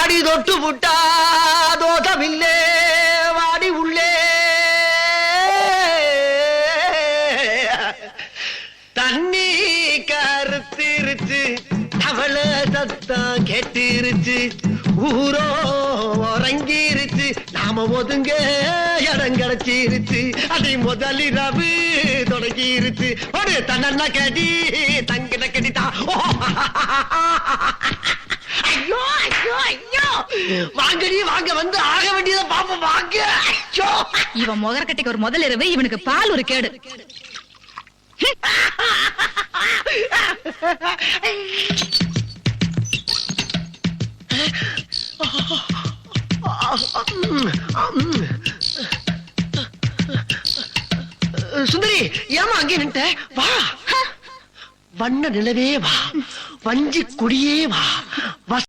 அடி தொட்டு புட்டா தோதமில்லே வாடி உள்ளே. தண்ணி கருத்திருச்சு அவள சத்தம் கேட்டிருச்சு ஊரோ உறங்கிருச்சு நாம ஒதுங்க இடம் கிடைச்சிருச்சு. அதை முதலிரவு தொடங்கிருச்சு. ஒரு தன்னண்ணா கடி தங்கிட கட்டிட்டா. ஐயோ வாங்கடி வாங்க வந்து ஆக வேண்டியதை பாப்போம் வாங்க. இவன் முகரக்கட்டைக்கு ஒரு முதல் இரவு இவனுக்கு பால் ஒரு கேடு. சுந்தரி ஏமா அங்கே நின்ட்ட? வா. வண்ண நிலவே வா. வஞ்சி கொடியே வா.